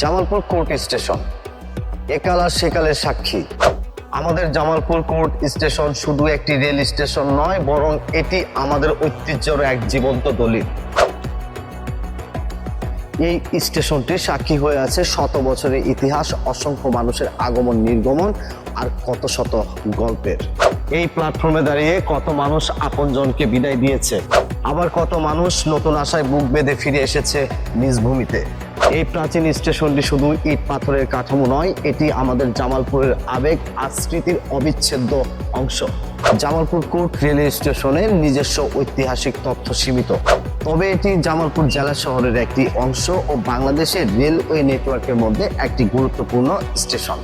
Jamalpur court station. একাল আর সেকালের সাক্ষী। আমাদের জামালপুর কোর্ট স্টেশন শুধু একটি রেল স্টেশন নয়, বরং এটি আমাদের ঐতিহ্যের এক জীবন্ত দলিল। এই স্টেশনটি সাক্ষী হয়ে আছে শত বছরের ইতিহাস, অসংখ্য মানুষের আগমন, নির্গমন আর কত শত গল্পের। এই প্ল্যাটফর্মে দাঁড়িয়ে কত মানুষ আপনজনকে বিদায় দিয়েছে, আবার কত মানুষ নতুন আশায় বুক বেঁধে ফিরে এসেছে নিজ ভূমিতে। এই প্রাচীন স্টেশনটি শুধু ইট পাথরের কাঠামো নয়, এটি আমাদের জামালপুরের আবেগ আর স্মৃতির অবিচ্ছেদ্য অংশ। জামালপুর কোর্ট রেলওয়ে স্টেশনের নিজস্ব ঐতিহাসিক তথ্য সীমিত। তবে এটি জামালপুর জেলা শহরের একটি অংশ ও বাংলাদেশের রেলওয়ে নেটওয়ার্কের মধ্যে একটি গুরুত্বপূর্ণ স্টেশন।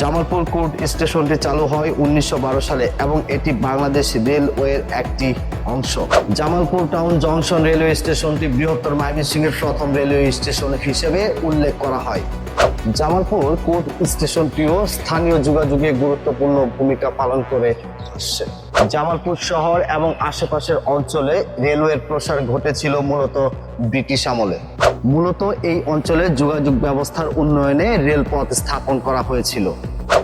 জামালপুর কোর্ট স্টেশনটি চালু হয় উনিশশো বারো সালে এবং এটি বাংলাদেশ রেলওয়ের একটি অংশ। জামালপুর টাউন জংশন রেলওয়ে স্টেশনটি বৃহত্তর ময়মনসিংহের প্রথম রেলওয়ে স্টেশন হিসেবে উল্লেখ করা হয়। জামালপুর কোর্ট স্টেশনটিও স্থানীয় যোগাযোগে গুরুত্বপূর্ণ ভূমিকা পালন করে আসছে। জামালপুর শহর এবং আশেপাশের অঞ্চলে রেলওয়ের প্রসার ঘটেছিল মূলত ব্রিটিশ আমলে। মূলত এই অঞ্চলে যোগাযোগ ব্যবস্থার উন্নয়নে রেলপথ স্থাপন করা হয়েছিল।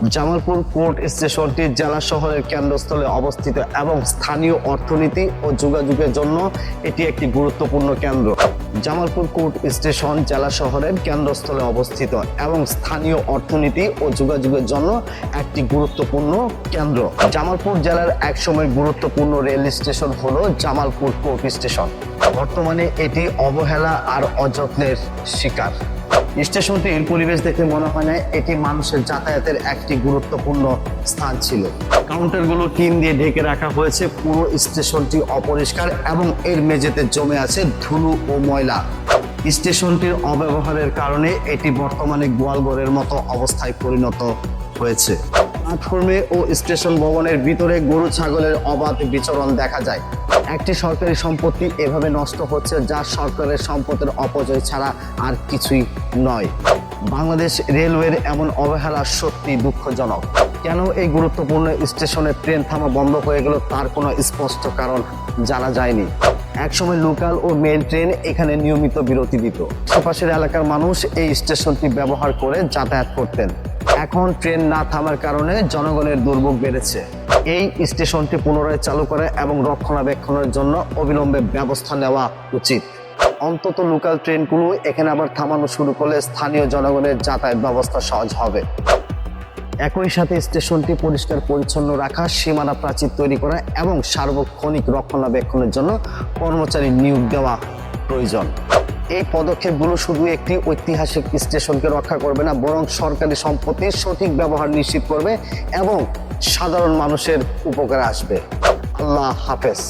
জামালপুর কোর্ট স্টেশনটি জেলা শহরের কেন্দ্রস্থলে অবস্থিত এবং স্থানীয় অর্থনীতি ও যোগাযোগের জন্য এটি একটি গুরুত্বপূর্ণ কেন্দ্র। জামালপুর কোর্ট স্টেশন জেলা শহরের কেন্দ্রস্থলে অবস্থিত এবং স্থানীয় অর্থনীতি ও যোগাযোগের জন্য একটি গুরুত্বপূর্ণ কেন্দ্র। জামালপুর জেলার একসময় গুরুত্বপূর্ণ রেল স্টেশন হল জামালপুর কোর্ট স্টেশন। বর্তমানে এটি অবহেলা আর অযত্নের শিকার। স্টেশনটির পরিবেশ দেখে মনে হয় না এটি মানুষের যাতায়াতের একটি গুরুত্বপূর্ণ স্থান ছিল। কাউন্টারগুলো টিন দিয়ে ঢেকে রাখা হয়েছে। পুরো স্টেশনটি অপরিষ্কার এবং এর মেঝেতে জমে আছে ধুলো ও ময়লা। স্টেশনটির অব্যবহারের কারণে এটি বর্তমানে গোয়ালঘরের মতো অবস্থায় পরিণত হয়েছে। প্ল্যাটফর্মে ও স্টেশন ভবনের ভিতরে গরু ছাগলের অবাধ বিচরণ দেখা যায়। একটি সরকারি সম্পত্তি এভাবে নষ্ট হচ্ছে যা সরকারের সম্পদের অপচয় ছাড়া আর কিছুই নয়। বাংলাদেশ রেলওয়ের এমন অবহেলা সত্যি দুঃখজনক। কেন এই গুরুত্বপূর্ণ স্টেশনে ট্রেন থামা বন্ধ হয়ে গেল তার কোনো স্পষ্ট কারণ জানা যায়নি। একসময় লোকাল ও মেল ট্রেন এখানে নিয়মিত বিরতি দিত। আশেপাশের এলাকার মানুষ এই স্টেশনটি ব্যবহার করে যাতায়াত করতেন। এখন ট্রেন না থামার কারণে জনগণের দুর্ভোগ বেড়েছে। এই স্টেশনটি পুনরায় চালু করে এবং রক্ষণাবেক্ষণের জন্য অবিলম্বে ব্যবস্থা নেওয়া উচিত। অন্তত লোকাল ট্রেনগুলো এখানে আবার থামানো শুরু করলে স্থানীয় জনগণের যাতায়াত ব্যবস্থা সহজ হবে। একই সাথে স্টেশনটি পরিষ্কার পরিচ্ছন্ন রাখা, সীমানা প্রাচীর তৈরি করা এবং সার্বক্ষণিক রক্ষণাবেক্ষণের জন্য কর্মচারী নিয়োগ দেওয়া প্রয়োজন। এই পদক্ষেপগুলো শুধু একটি ঐতিহাসিক স্টেশনকে রক্ষা করবে না, বরং সরকারি সম্পত্তির সঠিক ব্যবহার নিশ্চিত করবে এবং সাধারণ মানুষের উপকারে আসবে। আল্লাহ হাফেজ।